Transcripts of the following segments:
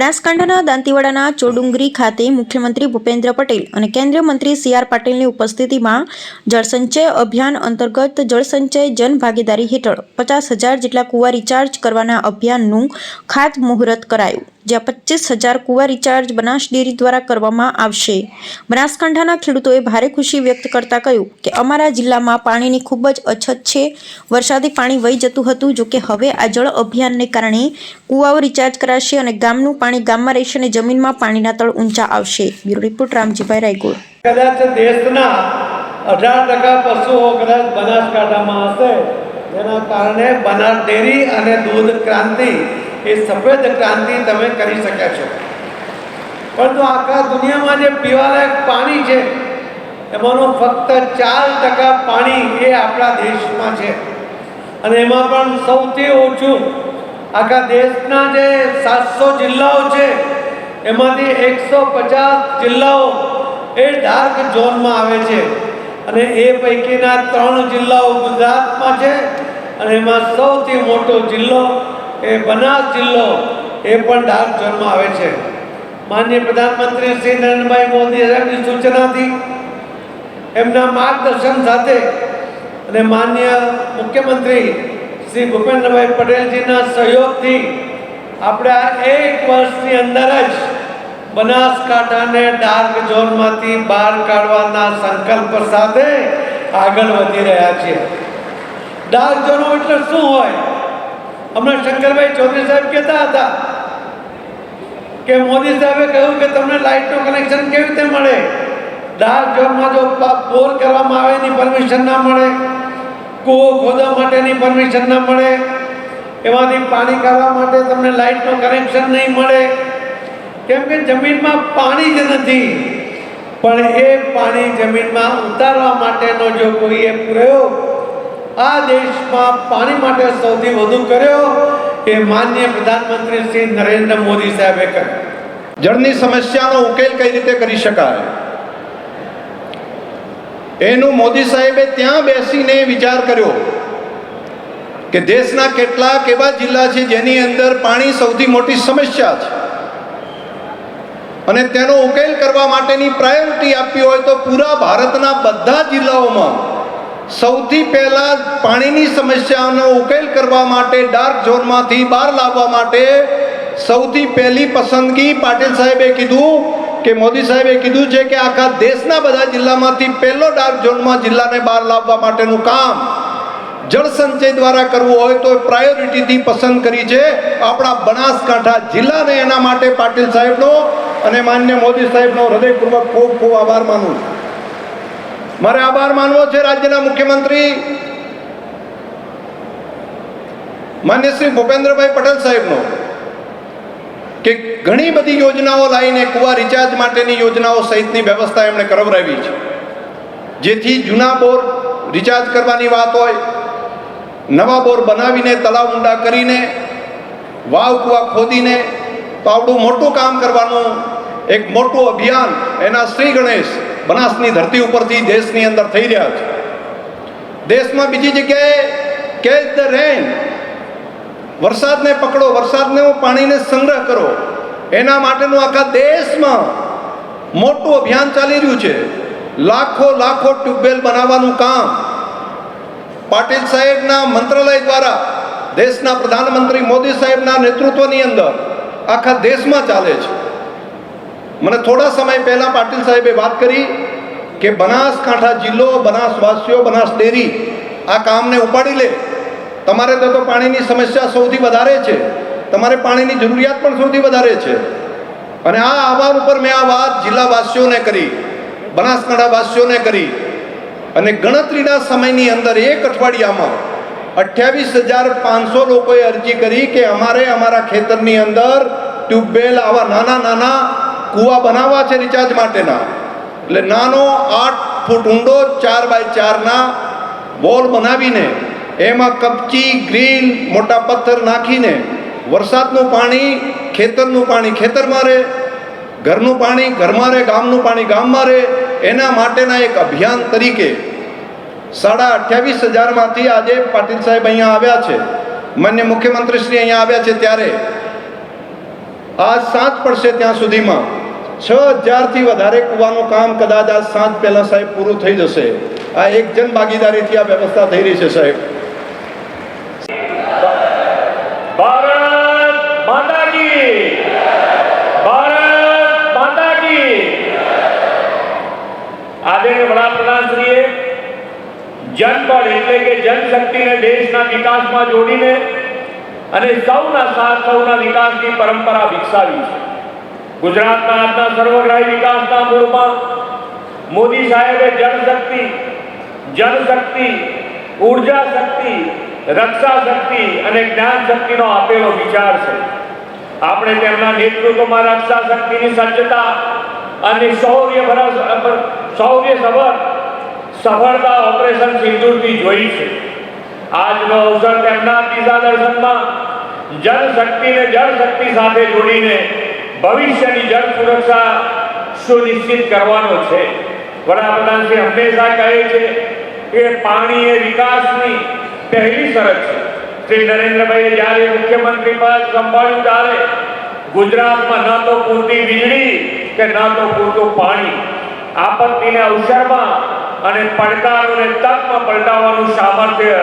બનાસકાંઠાના દાંતીવાડાના ચોડુંગરી ખાતે મુખ્યમંત્રી ભૂપેન્દ્ર પટેલ અને કેન્દ્રીય મંત્રી સી આર પાટીલની ઉપસ્થિતિમાં જળસંચય અભિયાન અંતર્ગત જળસંચય જનભાગીદારી હેઠળ પચાસ હજાર જેટલા કુવા રિચાર્જ કરવાના અભિયાનનું ખાતમુહૂર્ત કરાયું, જ્યાં પચીસ હજાર કુવા રિચાર્જ બનાસ ડેરી દ્વારા કરવામાં આવશે. બનાસકાંઠાના ખેડૂતોએ ભારે ખુશી વ્યક્ત કરતા કહ્યું કે અમારા જિલ્લામાં પાણીની ખૂબ જ અછત છે. વરસાદી પાણી વહી જતું હતું, જોકે હવે આ જળ અભિયાનને કારણે કુવાઓ રિચાર્જ કરાશે અને ગામનું પાણી ગામમાં રહેશે અને જમીનમાં પાણીના તળ ઊંચા આવશે. બ્યુરો રિપોર્ટ, રામજીભાઈ રાયગોડ કદાચ દેશના અઢાર ટકા પશુઓ કદાચ બનાસકાંઠામાં હશે, જેના કારણે બનાસ ડેરી અને દૂધ ક્રાંતિ, એ સફેદ ક્રાંતિ તમે કરી શક્યા છો. પરંતુ આખા દુનિયામાં જે પીવાલાયક પાણી છે, એમાંનું ફક્ત ચાર ટકા પાણી એ આપણા દેશમાં છે. અને એમાં પણ સૌથી ઓછું આખા દેશના જે સાતસો જિલ્લાઓ છે, એમાંથી એકસો પચાસ જિલ્લાઓ એ ડાર્ક ઝોનમાં આવે છે. અને એ પૈકીના ત્રણ જિલ્લાઓ ગુજરાતમાં છે, અને એમાં સૌથી મોટો જિલ્લો એ બનાસ જિલ્લો એ પણ ડાર્ક ઝોનમાં આવે છે. માનનીય પ્રધાનમંત્રી શ્રી નરેન્દ્રભાઈ મોદી સાહેબની સૂચનાથી એમના માર્ગદર્શન સાથે અને માન્ય મુખ્યમંત્રી શ્રી ભૂપેન્દ્રભાઈ પટેલજીના સહયોગથી આપણે આ એક વર્ષની અંદર જ બનાસકાંઠાને ડાર્ક ઝોનમાંથી બહાર કાઢવાના સંકલ્પ સાથે આગળ વધી રહ્યા છીએ. ડાર્ક ઝોન એટલે શું હોય? હમણાં શંકરભાઈ ચૌધરી સાહેબ કહેતા હતા કે મોદી સાહેબે કહ્યું કે તમને લાઇટનું કનેક્શન કેવી રીતે મળે? ડાર્ક ઝોનમાં જો બોર કરવામાં આવે એની પરમિશન ના મળે. કૂવો ખોદવા માટેની પરમિશન ન મળે. એમાંથી પાણી કાઢવા માટે તમને લાઇટનું કનેક્શન નહીં મળે. કેમ કે જમીનમાં પાણી જ નથી. પણ એ પાણી જમીનમાં ઉતારવા માટેનો જો કોઈએ પ્રયોગ આ દેશમાં પાણી માટે સૌથી વધુ કર્યો એ માન્ય પ્રધાનમંત્રી શ્રી નરેન્દ્ર મોદી સાહેબે કર્યો. જળની સમસ્યાનો ઉકેલ કઈ રીતે કરી શકાય? એનું મોદી સાહેબે ત્યાં બેસીને વિચાર કર્યો કે દેશના કેટલાક એવા જિલ્લા છે જેની અંદર પાણી સૌથી મોટી સમસ્યા છે. અને તેનો ઉકેલ કરવા માટેની પ્રાયોરિટી આપી હોય તો પૂરા ભારતના બધા જિલ્લાઓમાં સૌથી પહેલા પાણીની સમસ્યાનો ઉકેલ કરવા માટે ડાર્ક ઝોનમાંથી બહાર લાવવા માટે સૌથી પહેલી પસંદગી પાટીલ સાહેબે કીધું કે મોદી સાહેબે કીધું છે કે આખા દેશના બધા જિલ્લામાંથી પહેલો ડાર્ક ઝોનમાં જિલ્લાને બહાર લાવવા માટેનું કામ જળસંચય દ્વારા કરવું હોય તો પ્રાયોરિટીથી પસંદ કરી છે આપણા બનાસકાંઠા જિલ્લાને એના માટે પાટીલ સાહેબનો અને માન્ય મોદી સાહેબનો હૃદયપૂર્વક ખૂબ ખૂબ આભાર માનું છું. મારે આભાર માનવો છે રાજ્યના મુખ્યમંત્રી માન્ય શ્રી ભૂપેન્દ્રભાઈ પટેલ સાહેબનો. કે ઘણી બધી યોજનાઓ લાવીને કુવા રિચાર્જ માટેની યોજનાઓ સહિતની વ્યવસ્થા એમણે કરવરાવી છે. જેથી જૂના બોર રિચાર્જ કરવાની વાત હોય, નવા બોર બનાવીને તલાવ ઊંડા કરીને, વાવ કુવા ખોદીને તો આવડું મોટું કામ કરવાનું એક મોટું અભિયાન એના શ્રી ગણેશ બનાસની ધરતી ઉપરથી દેશની અંદર થઈ રહ્યા છે. દેશમાં બીજી જગ્યાએ કેચ ધ રેન વરસાદને પકડો, વરસાદને પાણીને સંગ્રહ કરો. એના માટેનું આખા દેશમાં મોટું અભિયાન ચાલી રહ્યું છે. લાખો લાખો ટ્યુબવેલ બનાવવાનું કામ. પાટીલ સાહેબના મંત્રાલય દ્વારા દેશના પ્રધાનમંત્રી મોદી સાહેબના નેતૃત્વની અંદર આખા દેશમાં ચાલે છે. મને થોડા સમય પહેલાં પાટીલ સાહેબે વાત કરી કે બનાસકાંઠા જિલ્લો, બનાસવાસીઓ બનાસ ડેરી આ કામને ઉપાડી લે. તમારે તો તો પાણીની સમસ્યા સૌથી વધારે છે. તમારે પાણીની જરૂરિયાત પણ સૌથી વધારે છે. અને આ આહવાન ઉપર મેં આ વાત જિલ્લાવાસીઓને કરી, બનાસકાંઠાવાસીઓને કરી. અને ગણતરીના સમયની અંદર એક અઠવાડિયામાં અઠ્યાવીસ હજાર પાંચસો લોકોએ અરજી કરી કે અમારે અમારા ખેતરની અંદર ટ્યુબવેલ આવા નાના નાના કૂવા બનાવવા છે રિચાર્જ માટેના. એટલે નાનો આઠ ફૂટ ઊંડો ચાર બાય ચારના બોલ બનાવીને એમાં કપચી, ગ્રીલ, મોટા પથ્થર નાખીને વરસાદનું પાણી ખેતરનું પાણી ખેતરમાં રહે, ઘરનું પાણી ઘરમાં રહે, ગામનું પાણી ગામમાં રહે, એના માટેના એક અભિયાન તરીકે સાડા અઠ્યાવીસ હજારમાંથી આજે પાટીલ સાહેબ અહીંયા આવ્યા છે. માન્ય મુખ્યમંત્રી શ્રી અહીંયા આવ્યા છે ત્યારે. આજ સાંજ પડશે ત્યાં સુધીમાં. છ હજારથી વધારે કૂવાનું કામ કદાચ આજ સાંજ પહેલાં સાહેબ પૂરું થઈ જશે. આ એક જન ભાગીદારીથી આ વ્યવસ્થા થઈ રહી છે સાહેબ. આદરણીય વડાપ્રધાનશ્રીએ જનબળ એટલે કે જનશક્તિને દેશના વિકાસમાં જોડીને અને સૌના સાથ, સૌના વિકાસની પરંપરા વિકસાવી છે. ગુજરાતના આજના સર્વગ્રાહી વિકાસના મૂળમાં મોદી સાહેબે જનશક્તિ જનશક્તિ, ઊર્જા શક્તિ, રક્ષા શક્તિ અને જ્ઞાન શક્તિનો આપેલો વિચાર છે. આપણે તેમના નેતૃત્વમાં રક્ષા શક્તિની સજ્જતા અને શૌર્ય શૌર્ય ખબર, સફળતા ઓપરેશન સિંદૂરથી જોઈ છે. આજનો અવસર તેમના દિશા દર્શનમાં જનશક્તિને જળશક્તિ સાથે જોડીને ભવિષ્યની જળ સુરક્ષા સુનિશ્ચિત કરવાનો છે. વડાપ્રધાન શ્રી હંમેશા કહે છે કે પાણી એ વિકાસની પહેલી શરત છે. શ્રી નરેન્દ્રભાઈએ જ્યારે મુખ્યમંત્રી પદ સંભાળ્યું ત્યારે ગુજરાતમાં ન તો પૂરતી વીજળી કે ન તો પૂરતું પાણી આપત્તિને અવસરમાં અને પડકારોને તકમાં પલટાવવાનું સામર્થ્ય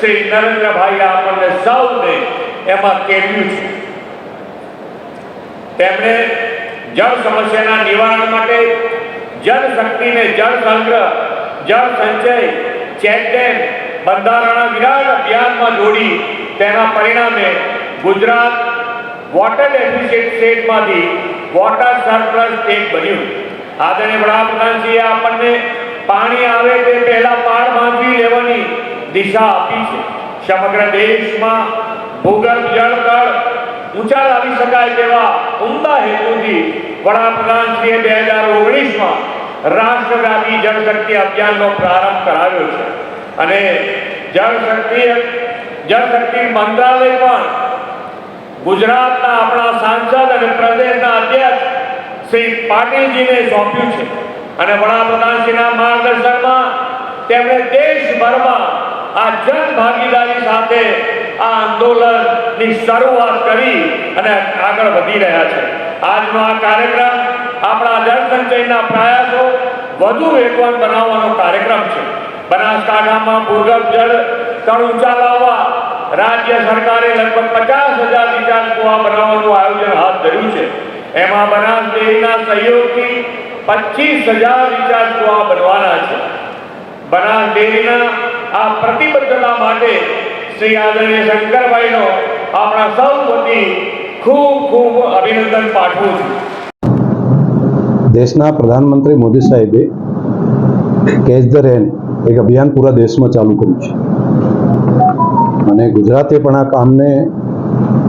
શ્રી નરેન્દ્રભાઈએ આપણને સૌને એમાં કેળવ્યું છે. તેમણે જળ સમસ્યાના નિવારણ માટે જળ શક્તિને જળ સંગ્રહ, જળ સંચય ચેકડેમ બંધારણના વિરાટ અભિયાનમાં જોડી તેના પરિણામે ગુજરાત વોટર ડેફિશિયન્ટ સ્ટેટમાંથી વોટર સરપ્લસ સ્ટેટ બન્યું. આદરણીય વડાપ્રધાનશ્રીએ આપણને પાણી આવે તે પહેલા પાર બાંધી લેવાની દિશા આપી છે. સમગ્ર દેશમાં ભૂગર્ભ જળ કળ ઊંચા લાવી શકાય તેવા ઉમદા હેતુથી વડાપ્રધાનશ્રીએ બે હજાર ઓગણીસમાં રાષ્ટ્રવ્યાપી જળશક્તિ અભિયાનનો પ્રારંભ કરાવ્યો છે. અને જળશક્તિ જળશક્તિ મંત્રાલય પણ ગુજરાતના આપણા સાંસદ અને પ્રદેશના અધ્યક્ષ શ્રી પાટીલજીને સોંપ્યું છે. અને વડાપ્રધાનશ્રીના માર્ગદર્શનમાં તેમણે દેશભરમાં આ જન ભાગીદારી સાથે આ આંદોલનની શરૂઆત કરી અને આગળ વધી રહ્યા છે. આજનો આ કાર્યક્રમ આપણા જળ સંચયના પ્રયાસો વધુ વેગવાન બનાવવાનો કાર્યક્રમ છે. બનાસકાંઠામાં ભૂગર્ભ જળ તળ ઊંચા લાવવા રાજ્ય સરકારે લગભગ પચાસ હજાર લીટર કુવા બનાવવાનું આયોજન હાથ ધર્યું છે. એમાં બનાસ ડેરીના સહયોગથી પચીસ હજાર રિચાર્જ કુવા બનવાના છે. બનાસ ડેરીના આ પ્રતિબદ્ધતા માટે શ્રી આદરણીય શંકરભાઈનો આપણા સૌ વતી ખૂબ ખૂબ અભિનંદન પાઠવું છું. દેશના પ્રધાનમંત્રી મોદી સાહેબે કેચ ધ રેન એક અભિયાન પૂરા દેશમાં ચાલુ કર્યું છે. અને ગુજરાતે પણ આ કામને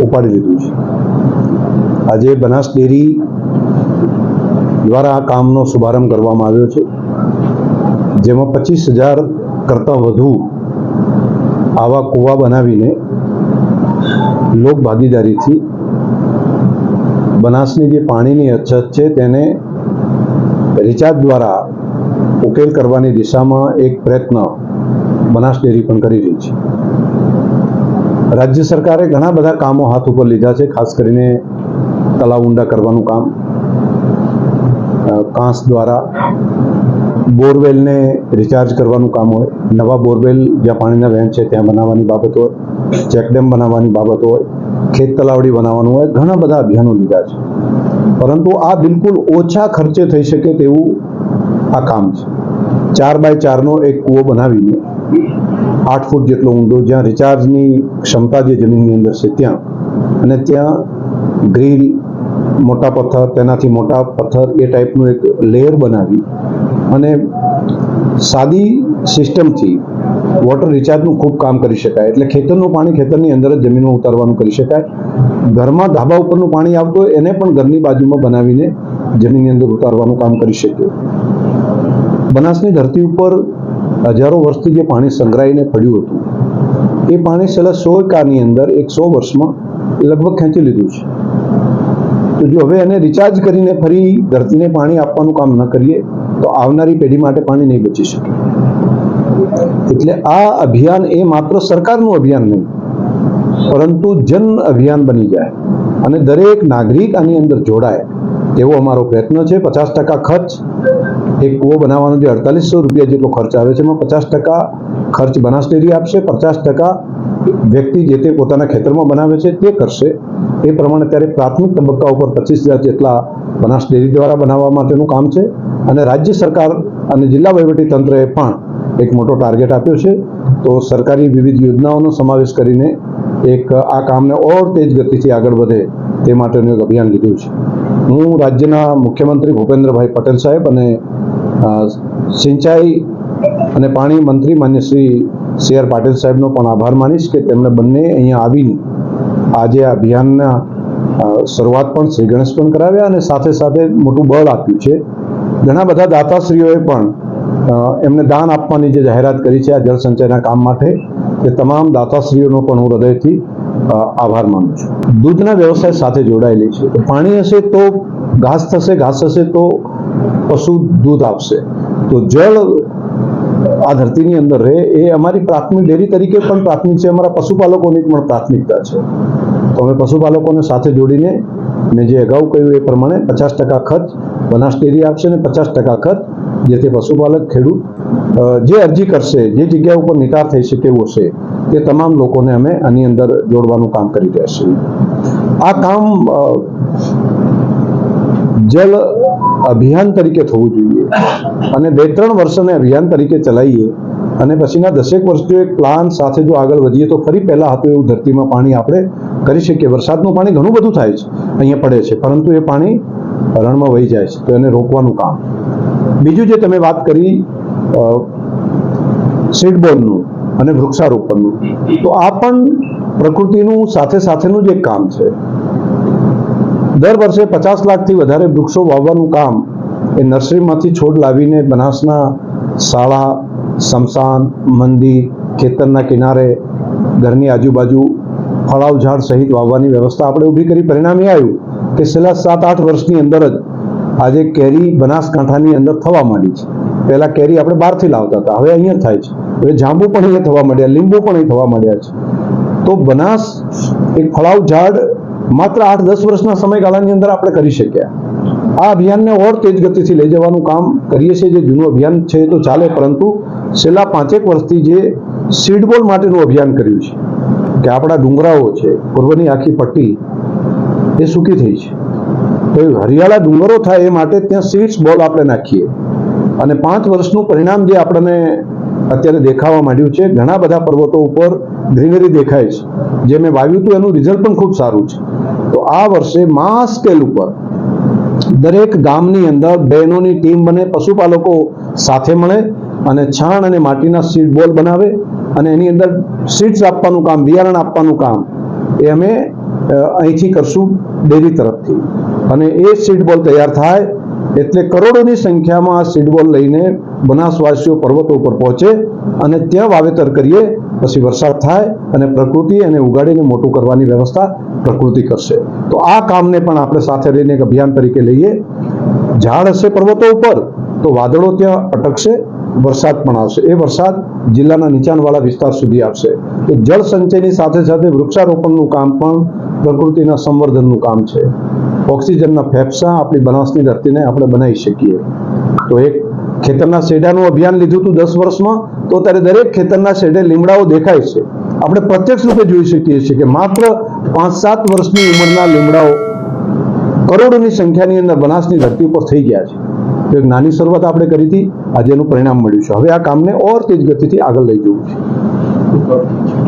ઉપાડી લીધું છે. આજે બનાસ ડેરી દ્વારા આ કામનો શુભારંભ કરવામાં આવ્યો છે. જેમાં પચીસ હજાર કરતાં વધુ આવા કૂવા બનાવીને લોક ભાગીદારીથી બનાસની જે પાણીની અછત છે તેને રિચાર્જ દ્વારા ઉકેલ કરવાની દિશામાં એક પ્રયત્ન બનાસ ડેરી પણ કરી રહી છે. રાજ્ય સરકારે ઘણા બધા કામો હાથ ઉપર લીધા છે, ખાસ કરીને તળાવ ઊંડા કરવાનું કામ કાંસ દ્વારા બોરવેલને રિચાર્જ કરવાનું કામ હોય, નવા બોરવેલ જ્યાં પાણીના વહેણ છે ત્યાં બનાવવાની બાબત હોય ચેકડેમ બનાવવાની બાબત હોય, ખેત તલાવડી બનાવવાનું હોય, ઘણા બધા અભિયાનો લીધા છે. પરંતુ આ બિલકુલ ઓછા ખર્ચે થઈ શકે તેવું આ કામ છે. ચાર બાય ચારનો એક કૂવો બનાવીને આઠ ફૂટ જેટલો ઊંડો, જ્યાં રિચાર્જની ક્ષમતા જે જમીનની અંદર છે ત્યાં, અને ત્યાં ગ્રીલ મોટા પથ્થર, તેનાથી મોટા પથ્થર એ ટાઈપનું એક લેયર બનાવી અને સાદી સિસ્ટમથી વોટર રિચાર્જનું ખૂબ કામ કરી શકાય. એટલે ખેતરનું પાણી ખેતરની અંદર જ જમીનમાં ઉતારવાનું કરી શકાય. ઘરમાં ધાબા ઉપરનું પાણી આવતું હોય, એને પણ ઘરની બાજુમાં બનાવીને જમીનની અંદર ઉતારવાનું કામ કરી શકીએ. બનાસની ધરતી ઉપર હજારો વર્ષથી જે પાણી સંગ્રહાઈને પડ્યું હતું, એ પાણી છેલ્લા સો કાળની અંદર, એક સો વર્ષમાં લગભગ ખેંચી લીધું છે. તો જો હવે એને રિચાર્જ કરીને ફરી ધરતીને પાણી આપવાનું કામ ન કરીએ, તો આવનારી પેઢી માટે પાણી નહીં બચી શકે. એટલે આ અભિયાન એ માત્ર સરકારનું અભિયાન નહીં, પરંતુ જન અભિયાન બની જાય અને દરેક નાગરિક આની અંદર જોડાય. તેવો અમારો પ્રયત્ન છે, પચાસ ટકા ખર્ચ, એક કૂવો બનાવવાનો જે અડતાલીસો રૂપિયા જેટલો ખર્ચ આવે છે, એમાં પચાસ ટકા ખર્ચ બનાસ ડેરી આપશે, પચાસ ટકા વ્યક્તિ જે તે પોતાના ખેતરમાં બનાવે છે, તે કરશે. એ પ્રમાણે ત્યારે પ્રાથમિક તબક્કા ઉપર પચીસ હજાર જેટલા બનાસ ડેરી દ્વારા બનાવવા માટેનું કામ છે. અને રાજ્ય સરકાર અને જિલ્લા તંત્રએ પણ એક મોટો ટાર્ગેટ આપ્યો છે. તો સરકારી વિવિધ યોજનાઓનો સમાવેશ કરીને એક આ કામને ઓર તેજ ગતિથી આગળ વધે તે માટેનું એક અભિયાન લીધું છે. હું રાજ્યના મુખ્યમંત્રી ભૂપેન્દ્રભાઈ પટેલ સાહેબ અને સિંચાઈ અને પાણી મંત્રી માન્ય શ્રી સી આર પાટીલ સાહેબનો પણ આભાર માનીશ કે તેમણે બંને અહીંયા આવીને આજે આ અભિયાનના શરૂઆત પણ શ્રી ગણેશ પણ કરાવ્યા અને સાથે સાથે મોટું બળ આપ્યું છે. ઘણા બધા દાતાશ્રીઓએ પણ એમને દાન આપવાની જે જાહેરાત કરી છે આ જળસંચયના કામ માટે એ તમામ દાતાશ્રીઓનો પણ હું હૃદયથી આભાર માનું છું. દૂધના વ્યવસાય સાથે જોડાયેલી છે. પાણી હશે તો ઘાસ થશે, ઘાસ હશે તો પશુ દૂધ આપશે. તો જળ આ ધરતીની અંદર રહે, એ અમારી પ્રાથમિક ડેરી તરીકે પણ પ્રાથમિક છે. અમારા પશુપાલકોની પણ પ્રાથમિકતા છે. તો અમે પશુપાલકોને સાથે જોડીને મેં જે અગાઉ કહ્યું એ પ્રમાણે પચાસ ટકા ખર્ચ બનાસ ડેરી આપશે ને પચાસ ટકા ખર્ચ જે તે પશુપાલક, ખેડૂત જે અરજી કરશે, જે જગ્યા ઉપર નિકાલ થઈ શકે એવું હશે તે તમામ લોકોને અમે આની અંદર જોડવાનું કામ કરી રહ્યા છીએ. આ કામ જલ અભિયાન તરીકે થવું જોઈએ. અને બે ત્રણ વર્ષને અભિયાન તરીકે ચલાવીએ. અને પછીના દસેક વર્ષ જો એક પ્લાન સાથે જો આગળ વધીએ તો ફરી પહેલાં હતું એવું ધરતીમાં પાણી આપણે કરી શકીએ. વરસાદનું પાણી ઘણું બધું થાય છે. અહીંયા પડે છે. પરંતુ એ પાણી રણમાં વહી જાય છે. તો એને રોકવાનું કામ. બીજું જે તમે વાત કરી સીડબોલનું અને વૃક્ષારોપણનું, તો આ પણ પ્રકૃતિનું સાથે સાથેનું જ એક કામ છે. દર વર્ષે પચાસ લાખથી વધારે વૃક્ષો વાવવાનું કામ એ નર્સરીમાંથી છોડ લાવીને બનાસના શાળા સમસાન મંદિર, ખેતરના કિનારે, ઘરની આજુબાજુ ફળાવ ઝાડ સહિત વાવવાની વ્યવસ્થા આપણે ઊભી કરી. પરિણામે આવ્યું કે છેલ્લા સાત આઠ વર્ષની અંદર જ આજે કેરી બનાસકાંઠાની અંદર થવા માંડી છે. પહેલા કેરી આપણે બહારથી લાવતા હતા, હવે અહીંયા થાય છે. હવે જાંબુ પણ અહીંયા થવા માંડ્યા, લીંબુ પણ અહીં થવા માંડ્યા છે. તો બનાસ એક ફળાવ ઝાડ માત્ર આઠ દસ વર્ષના સમયગાળાની અંદર આપણે કરી શક્યા આ અભિયાનને ઓર તેજ ગતિથી લઈ જવાનું કામ કરીએ છીએ. જે જૂનું અભિયાન છે તો ચાલે, પરંતુ છેલ્લા પાંચેક વર્ષથી જે સીડબોલ માટેનું અભિયાન કર્યું છે, કે આપણા ડુંગરાઓ છે, પૂર્વની આખી પટ્ટી, એ સૂકી થઈ છે. તો હરિયાળા ડુંગરો થાય એ માટે ત્યાં સીડ્સ બોલ આપણે નાખીએ. અને પાંચ વર્ષનું પરિણામ જે આપણને અત્યારે દેખાવા માંડ્યું છે, ઘણા બધા પર્વતો ઉપર ગ્રીનરી દેખાય છે. જે મેં વાવ્યું હતું, એનું રિઝલ્ટ પણ ખૂબ સારું છે. તો આ વર્ષે માસ સ્કેલ ઉપર દરેક ગામની અંદર બહેનોની ટીમ બને, પશુપાલકો સાથે મળે અને છાણ અને માટીના સીડ બોલ બનાવે અને એની અંદર સીડ્સ આપવાનું કામ, બિયારણ આપવાનું કામ એ અમે અહીંથી કરશું ડેરી તરફથી. અને એ સીડ બોલ તૈયાર થાય એટલે કરોડોની સંખ્યામાં આ સીડબોલ લઈને બનાસવાસીઓ પર્વતો ઉપર પહોંચે અને ત્યાં વાવેતર કરીએ, પછી વરસાદ થાય અને પ્રકૃતિ એને ઉગાડીને મોટું કરવાની વ્યવસ્થા પ્રકૃતિ કરશે. તો આ કામને પણ આપણે સાથે રહીને એક અભિયાન તરીકે લઈએ. ઝાડ હશે પર્વતો ઉપર, તો વાદળો ત્યાં અટકશે વરસાદ પણ આવશે. એ વરસાદ જિલ્લાના નીચાણવાળા વિસ્તાર સુધી આવશે. તો જળ સંચયની સાથે સાથે વૃક્ષારોપણનું કામ પણ પ્રકૃતિના સંવર્ધનનું કામ છે. ઓક્સિજનના ફેફસા આપણી બનાસની ધરતીને આપણે બનાવી શકીએ. તો એક ખેતરના શેઢાનું અભિયાન લીધું હતું દસ વર્ષમાં, તો ત્યારે દરેક ખેતરના શેઢે લીમડાઓ દેખાય છે. આપણે પ્રત્યક્ષ રૂપે જોઈ શકીએ છીએ કે માત્ર પાંચ સાત વર્ષની ઉંમરના લીમડાઓ કરોડોની સંખ્યાની અંદર બનાસની ધરતી ઉપર થઈ ગયા છે. એક નાની શરૂઆત આપણે કરી હતી, આજે એનું પરિણામ મળ્યું છે. હવે આ કામને ઓર તેજ ગતિથી આગળ લઈ જવું છે.